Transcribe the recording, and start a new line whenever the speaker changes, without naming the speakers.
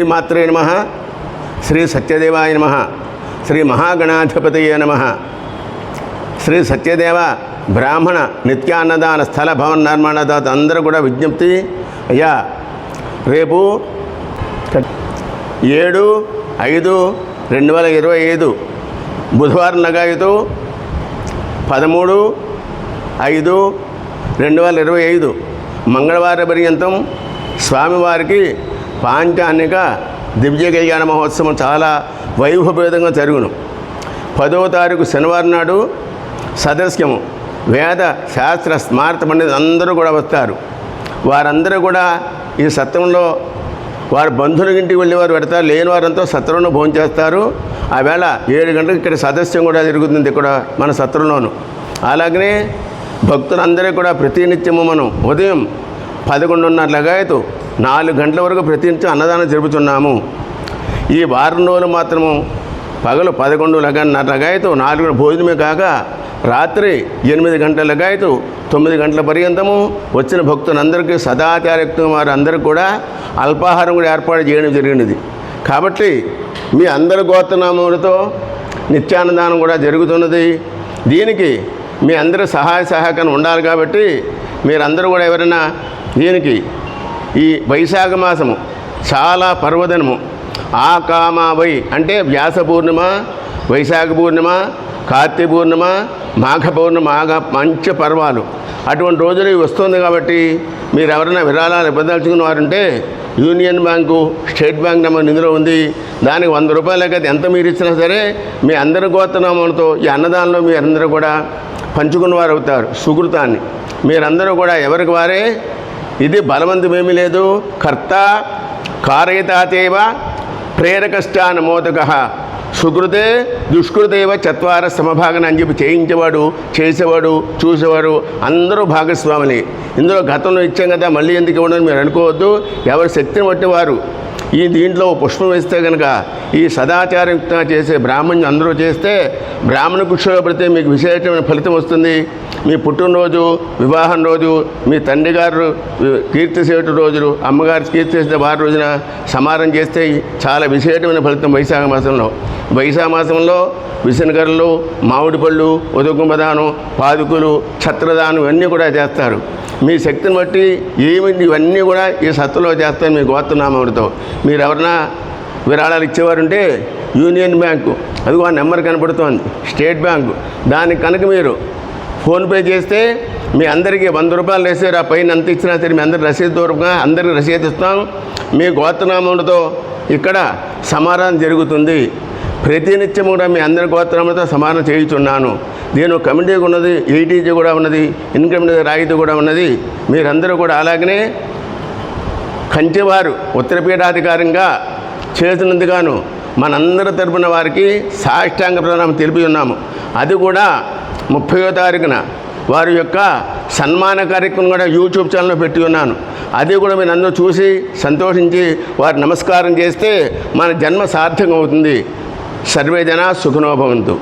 శ్రీమాత్రే నమ. శ్రీ సత్యదేవాయ నమ. శ్రీ మహాగణాధిపతయే నమ. శ్రీ సత్యదేవ బ్రాహ్మణ నిత్యాన్నదాన స్థల భవన నిర్మాణదాత అందరూ కూడా విజ్ఞప్తి. అయ్యా రేపు ఏడు ఐదు రెండు వేల ఇరవై ఐదు బుధవారం లగాయతు పదమూడు ఐదు రెండు వేల ఇరవై ఐదు మంగళవారం పర్యంతం స్వామివారికి పాంచాన్నిక దివ్య కళ్యాణ మహోత్సవం చాలా వైభవభేదంగా జరుగును. పదవ తారీఖు శనివారం నాడు సదస్యము వేద శాస్త్ర స్మార్త పండితులు అందరూ కూడా వస్తారు. వారందరూ కూడా ఈ సత్రంలో వారు బంధువుల ఇంటికి వెళ్ళి వారు పెడతారు. లేని వారంతా సత్రంలో భోంచేస్తారు ఆ వేళ ఏడు గంటలకు ఇక్కడ సదస్యం కూడా జరుగుతుంది ఇక్కడ మన సత్రంలోను. అలాగనే భక్తులందరూ కూడా ప్రతినిత్యము మనం ఉదయం పదకొండున్నర లగాయతు నాలుగు గంటల వరకు ప్రతినిత్యం అన్నదానం జరుపుతున్నాము. ఈ వారం రోజులు మాత్రము పగలు పదకొండు లగన్నర నాలుగు భోజనమే కాక రాత్రి ఎనిమిది గంటల లగాయతు తొమ్మిది గంటల పర్యంతము వచ్చిన భక్తులందరికీ సదాచారయుక్త వారు అందరూ కూడా అల్పాహారం కూడా ఏర్పాటు చేయడం జరిగినది. కాబట్టి మీ అందరి గోత్రనామములతో నిత్యాన్నదానం కూడా జరుగుతున్నది. దీనికి మీ అందరి సహాయ సహకారం ఉండాలి కాబట్టి మీరందరూ కూడా ఎవరైనా దీనికి ఈ వైశాఖ మాసము చాలా పర్వదినము. ఆ కామావై అంటే వ్యాస పూర్ణిమ వైశాఖ పూర్ణిమ కార్తీక పూర్ణిమ మాఘ పౌర్ణిమ ఆగ మంచి పర్వాలు. అటువంటి రోజులు వస్తుంది కాబట్టి మీరు ఎవరైనా విరాళాలు ఇబ్బందించుకున్న వారుంటే union bank state bank number నిధులు ఉంది. దానికి వంద రూపాయలకి ఎంత మీరు ఇచ్చినా సరే మీ అందరి గోత్రనామంతో ఈ అన్నదానంలో మీరందరూ కూడా పంచుకున్న వారు అవుతారు సుకృతాన్ని. మీరందరూ కూడా ఎవరికి వారే ఇది బలవంతమేమీ లేదు. కర్త కారయతాతేవ ప్రేరకష్టాన మోదక. సుకృతే దుష్కృతేవ చత్వార సమభాగన అని చెప్పి చేయించేవాడు చేసేవాడు చూసేవాడు అందరూ భాగస్వాములే. ఇందులో గతంలో ఇచ్చాం కదా మళ్ళీ ఎందుకు ఇవ్వడం మీరు అనుకోవద్దు. ఎవరి శక్తిని బట్టి వారు ఈ దీంట్లో పుష్పం వేస్తే కనుక ఈ సదాచారయుక్తంగా చేసే బ్రాహ్మణ్యం అందరూ చేస్తే బ్రాహ్మణ కుక్షలో పడితే మీకు విశేషమైన ఫలితం వస్తుంది. మీ పుట్టినరోజు వివాహం రోజు మీ తండ్రి గారు కీర్తిసేటు రోజులు అమ్మగారు కీర్తి వారి రోజున సమారం చేస్తే చాలా విశేషమైన ఫలితం వైశాఖ మాసంలో. వైశాఖ మాసంలో విసనగరలు మామిడి పళ్ళు ఉదకుంభదానం పాదుకులు ఛత్రదానం ఇవన్నీ కూడా చేస్తారు. మీ శక్తిని బట్టి ఏమి ఇవన్నీ కూడా ఈ సత్తులో చేస్తారు మీ గోత్రనామముడితో మీరు ఎవరన్నా విరాళాలు ఇచ్చేవారుంటే యూనియన్ బ్యాంకు. అదిగో ఆ నెంబర్ కనపడుతోంది. State bank. దానికి కనుక మీరు ఫోన్పే చేస్తే మీ అందరికీ వంద రూపాయలు వేసారు ఆ పైన అంత ఇచ్చినా సరే మీ అందరి రసీదు దూరంగా అందరికి రసీదు ఇస్తాం. మీ గోత్రనామంతో ఇక్కడ సమాధానం జరుగుతుంది. ప్రతినిత్యం కూడా మీ అందరి గోత్రములతో సమానం చేయుచున్నాను. నేను కమిటీ ఉన్నది ఏటీజీ కూడా ఉన్నది ఇన్కమ్ రాయితీ కూడా ఉన్నది. మీరందరూ కూడా అలాగనే కంచెవారు ఉత్తరపీఠాధికారంగా చేసినందుగాను మనందరి తరపున వారికి సాష్టాంగ ప్రణామం తెలిపి ఉన్నాము. అది కూడా ముప్పయో తారీఖున. వారి యొక్క సన్మాన కార్యక్రమం కూడా యూట్యూబ్ ఛానల్లో పెట్టి ఉన్నాను. అది కూడా మీరు అందరూ చూసి సంతోషించి వారి నమస్కారం చేస్తే మన జన్మ సార్థకం అవుతుంది సర్వేజన సుఖనోభవంతు